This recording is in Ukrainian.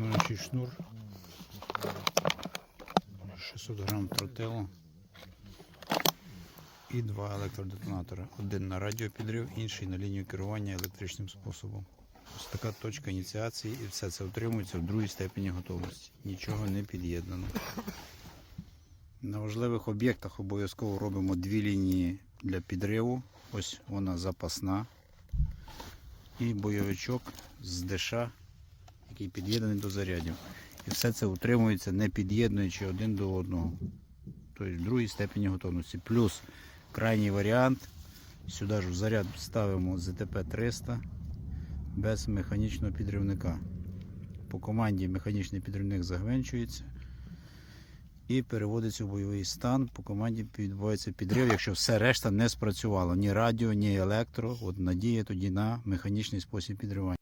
робочий шнур. 600 грам тротилу. І два електродетонатори. Один на радіопідрив, інший на лінію керування електричним способом. Ось така точка ініціації і все це утримується в другій степені готовності. Нічого не під'єднано. На важливих об'єктах обов'язково робимо дві лінії для підриву. Ось вона запасна. І бойовичок з деша, який під'єднаний до зарядів. І все це утримується, не під'єднуючи один до одного. Тобто в другій степені готовності. Плюс крайній варіант. Сюди ж в заряд ставимо ЗТП-300 без механічного підривника. По команді механічний підривник загвинчується і переводиться в бойовий стан. По команді відбувається підрив, якщо все решта не спрацювало. Ні радіо, ні електро. От надія тоді на механічний спосіб підривання.